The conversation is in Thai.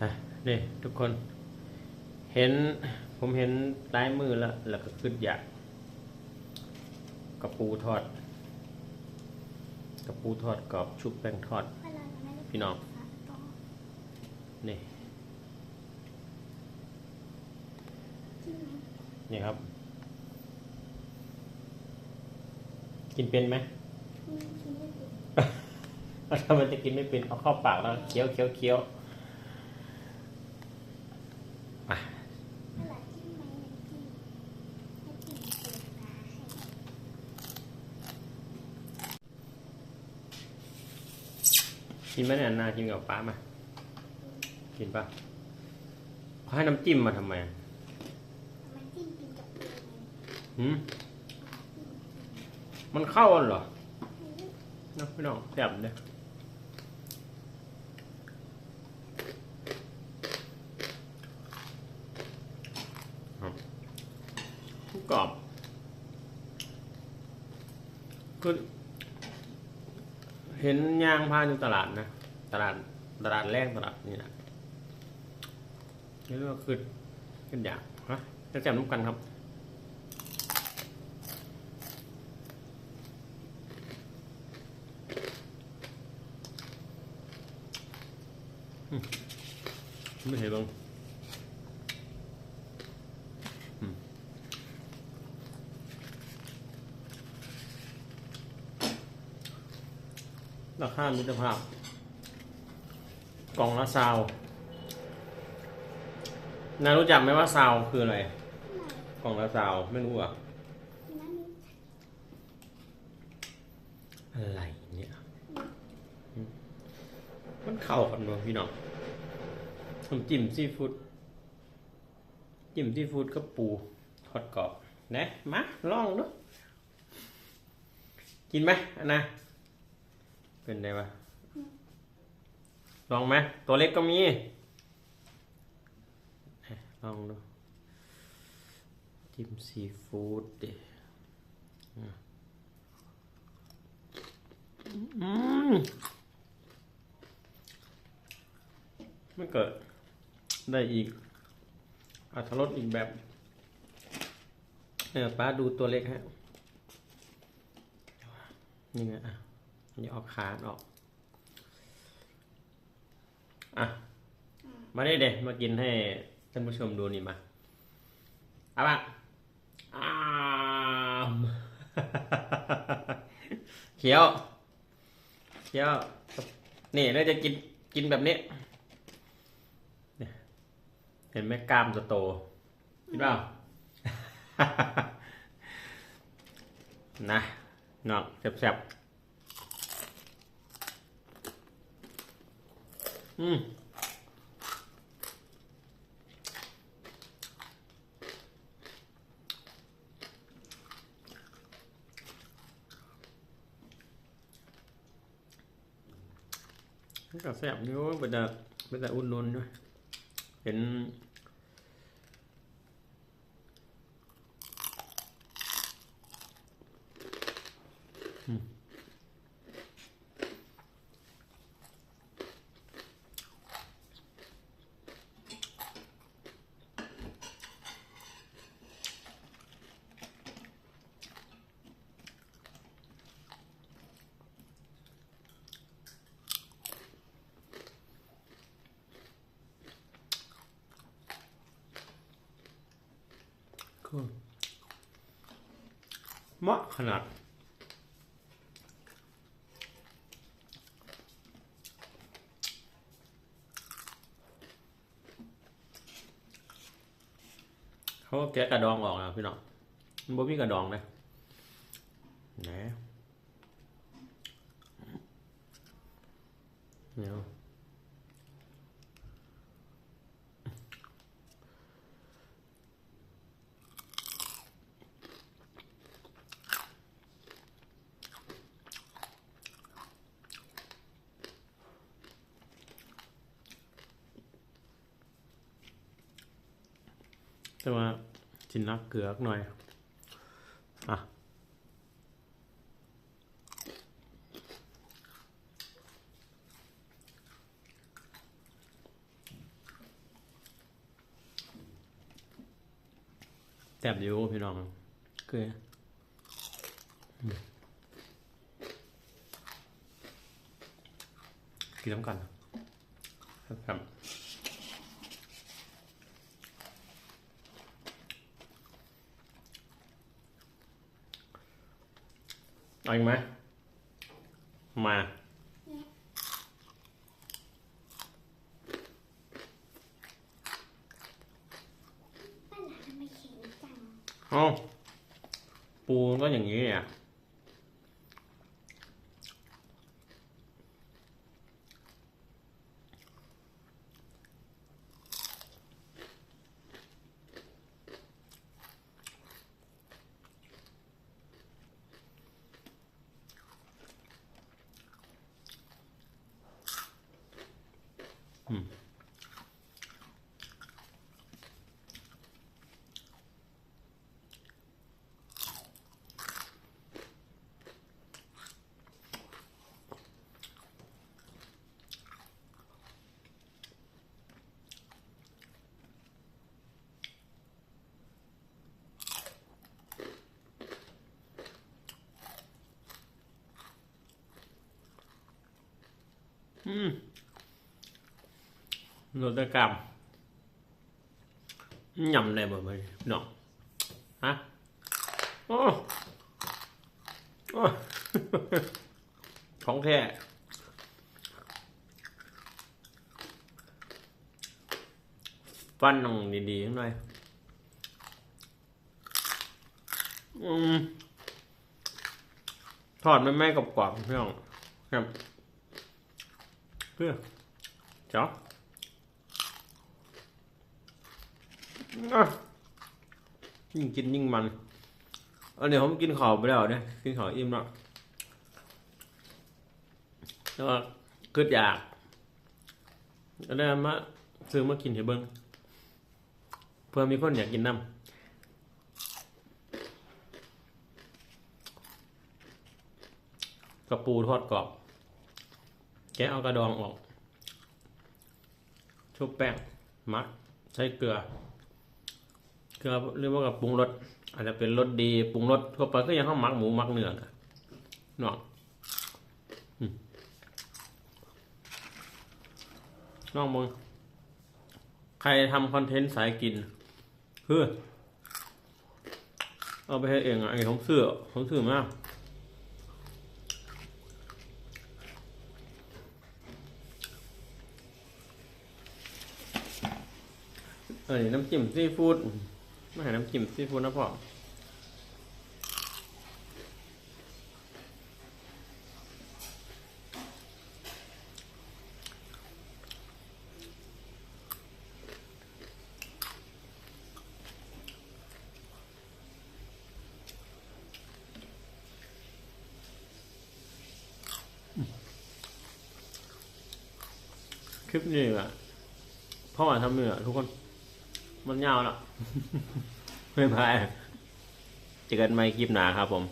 อะนี่ทุกคน เห็นผมเห็นลายมือแล้ว แล้วก็ขึ้นอยากกระปูทอดกระปูทอดกรอบชุบแป้งทอด พี่น้องนี่นี่ครับ กินเป็นไหมถ้ามันจะกินไม่เป็นเอาเข้าปากแล้วเคี้ยวเคี้ยวเคี้ยว กินไหมเนี่ยนากินกับป้ามากินปะเขาให้น้ำจิ้มมาทำไมอะหืมมันเข้ากันเหรอเนาะพี่น้องแซ่บเลยครับกรอบคือเห็นยางพานอยู่ตลาดนะต ลาดตลาดแรกตลาดนี่นะนี่เรียกว่าคือขึ้นอย่างฮะจะจำน้ำกันครับไม่เห็นบ้างราคามิตรภาพ กล่องละซาวนารู้จักไหมว่าซาวคืออะไร กล่องละซาวไม่รู้อะ อะไรเนี่ย มันเข้ากันมั้พี่น้องผมจิ้มซีฟู้ดจิ้มซีฟู้ดกับปูทอดกรอบนะมาลองดูกินไหมอันนะเป็นไงวะ ลองไหมตัวเล็กก็มี ลองดูจิ้มซีฟู้ดดิมอืมมันเกิดได้อีกอัตรสอีกแบบเนี่ยป้าดูตัวเล็กฮะนี่ไงอะนี่ออกขาออก อะ มาได้เด็มากินให้ท่านผู้ชมดูนี่มาเอาบ้างอ้ามเขียว เขียว นี่เราจะกินกินแบบนี้ เห็นไหมกล้ามจะโตคิดเปล่านะเนาะแซ่บๆ อืมก็แซ่บอยู่เป็นแต่เป็นแต่อุ่นนนด้วยเห็น ก็ เหมาะขนาด เขาก็แกะกระดองออกนะพี่น้องมันบ่มีกระดองนะนะเดี๋ย จะมาชิมนักเกลือกหน่อย อะ แซ่บอยู่พี่น้องเกลือกินน้ำกันครับ เอาอีกไหมมาป้าหลานทำไมแข็งจังเอาปูมันก็อย่างนี้อะ อืมอื มรสกรรมยำอะไรบ่มาเนาะฮะโอ้โอ้ของแท้ฟันนองดีๆข้างในอืมทอดไม่ไม้กรอบๆพี่น้องครับเพื่อจ๊อบอะ ยิ่งกินยิ่งมันอันนี้ผมกินข้าวไปแล้วเนี่ยกินข้าวอิ่มแล้วแล้วก็คืดอยากก็ได้มาซื้อมากินให้เบิ้งเพื่อมีคนอยากกินน้ำกระปูทอดกรอบ แกะเอากระดองออก ชุบแป้งมักใช้เกลือ เกลือเรียกว่ากับปรุงรสอาจจะเป็นรสดีปรุงรสทั่วไปก็ยังข้าวมักหมูหมักเนื้อนะเนาะอืมน้องมึงใครทำคอนเทนต์สายกินคือเอาไปให้เองอะไอ้ของเสื้อของเสื้อมากเออนี่น้ำจิ้มซีฟู้ด ไม่ใช่น้ำจิ้มซีฟู้ดนะพ่อคลิปนี้อะพ่อทำเหนื่อยทุกคน มันเงาเนาะไม่พายเจอกันใหม่คลิปหนาครับผม